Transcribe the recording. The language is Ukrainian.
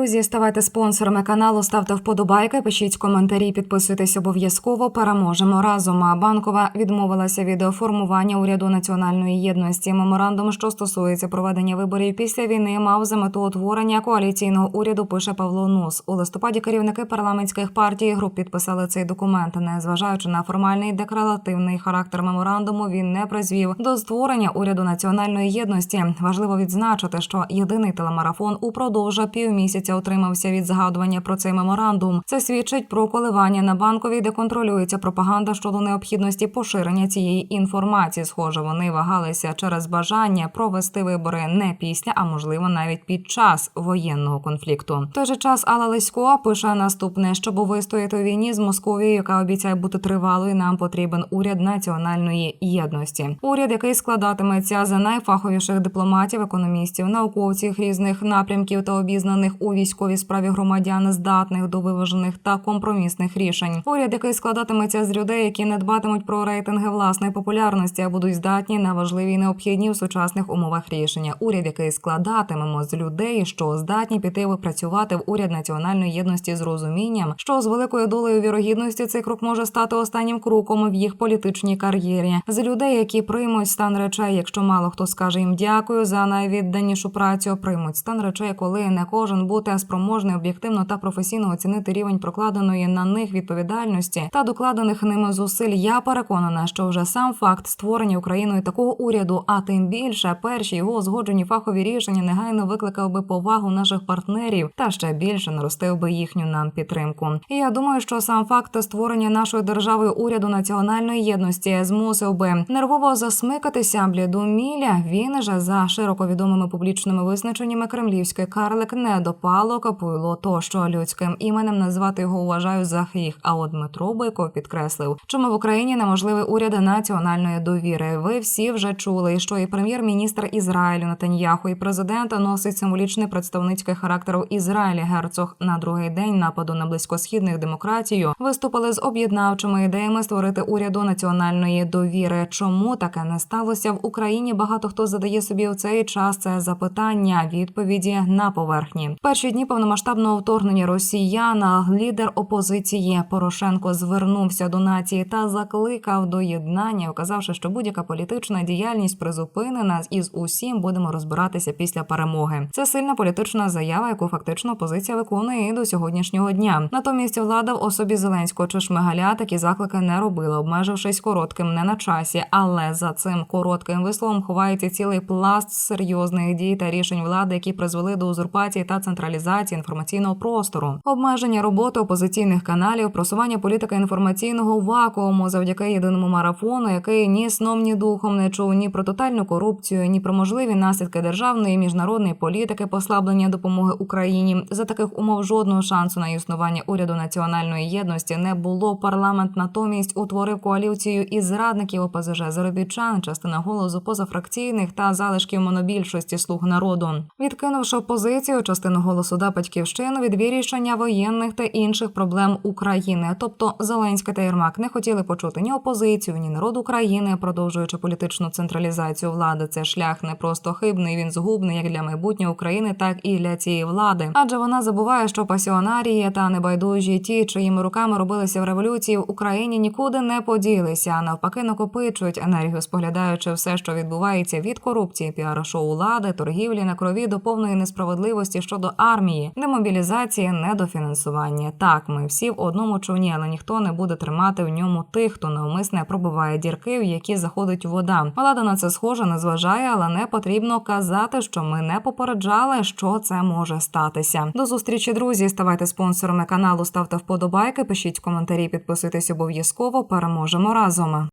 Друзі, ставайте спонсорами каналу, ставте вподобайки, пишіть коментарі, підписуйтесь обов'язково. Переможемо разом. А банкова відмовилася від формування уряду національної єдності. Меморандум, що стосується проведення виборів після війни, мав за мету утворення коаліційного уряду. Пише Павло Нус. У листопаді керівники парламентських партій груп підписали цей документ. Незважаючи на формальний декларативний характер меморандуму, він не призвів до створення уряду національної єдності. Важливо відзначити, що єдиний телемарафон упродовж півмісяця утримався від згадування про цей меморандум. Це свідчить про коливання на банковій, де контролюється пропаганда щодо необхідності поширення цієї інформації. Схоже, вони вагалися через бажання провести вибори не після, а можливо навіть під час воєнного конфлікту. В той же час Алла Лесько пише наступне, щоб вистояти у війні з Московією, яка обіцяє бути тривалою. Нам потрібен уряд національної єдності. Уряд, який складатиметься з найфаховіших дипломатів, економістів, науковців різних напрямків та обізнаних у військовій справі громадян, здатних до виважених та компромісних рішень. Уряд, який складатиметься з людей, які не дбатимуть про рейтинги власної популярності, а будуть здатні на важливі і необхідні в сучасних умовах рішення. Уряд, який складатимемо з людей, що здатні піти працювати в уряд національної єдності з розумінням, що з великою долею вірогідності цей крок може стати останнім кроком в їх політичній кар'єрі. З людей, які приймуть стан речей, якщо мало хто скаже їм дякую за найвідданішу працю, приймуть стан речей, коли не кожен буде спроможний об'єктивно та професійно оцінити рівень прокладеної на них відповідальності та докладених ними зусиль. Я переконана, що вже сам факт створення Україною такого уряду, а тим більше перші його узгоджені фахові рішення негайно викликав би повагу наших партнерів та ще більше наростив би їхню нам підтримку. І я думаю, що сам факт створення нашої держави уряду національної єдності змусив би нервово засмикатися бліду міля. Він же за широко відомими публічними визначеннями кремлівської карлик не допало капуйло то, що людським іменем назвати його вважаю за гріх. А от Дмитро Бойко підкреслив, чому в Україні неможливий уряд національної довіри. Ви всі вже чули, що і прем'єр-міністр Ізраїлю Натаньяху, і президента носить символічний представницький характер у Ізраїлі. Герцог на другий день нападу на близькосхідних демократію виступили з об'єднавчими ідеями створити уряду національної довіри. Чому таке не сталося в Україні? Багато хто задає собі в цей час це запитання. Відповіді на поверхні. Перші дні повномасштабного вторгнення росіяна лідер опозиції Порошенко звернувся до нації та закликав до єднання, вказавши, що будь-яка політична діяльність призупинена і з усім будемо розбиратися після перемоги. Це сильна політична заява, яку фактично опозиція виконує і до сьогоднішнього дня. Натомість влада в особі Зеленського чи Шмигаля такі заклики не робила, обмежившись коротким не на часі. Але за цим коротким висловом ховається цілий пласт серйозних дій та рішень влади, які призвели до узурпації та централізації інформаційного простору, обмеження роботи опозиційних каналів, просування політики інформаційного вакууму завдяки єдиному марафону, який ні сном, ні духом не чув ні про тотальну корупцію, ні про можливі наслідки державної і міжнародної політики, послаблення допомоги Україні. За таких умов жодного шансу на існування уряду національної єдності не було. Парламент натомість утворив коаліцію із зрадників ОПЗЖ заробітчан, частина голосу позафракційних та залишків монобільшості слуг народу, відкинувши опозицію, частину голосу да батьківщину від вирішення воєнних та інших проблем України. Тобто Зеленський та Єрмак не хотіли почути ні опозицію, ні народ України, продовжуючи політичну централізацію влади. Це шлях не просто хибний, він згубний як для майбутнього України, так і для цієї влади. Адже вона забуває, що пасіонарії та небайдужі ті, чиїми руками робилися в революції в Україні, нікуди не поділися, а навпаки, накопичують енергію, споглядаючи все, що відбувається від корупції, піар-шоу влади, торгівлі на крові до повної несправедливості щодо армії, демобілізації, недофінансування. Так, ми всі в одному човні, але ніхто не буде тримати в ньому тих, хто навмисне пробиває дірки, в які заходить вода. Влада на це схоже не зважає, але не потрібно казати, що ми не попереджали, що це може статися. До зустрічі, друзі. Ставайте спонсорами каналу, ставте вподобайки, пишіть коментарі, підписуйтесь обов'язково. Переможемо разом.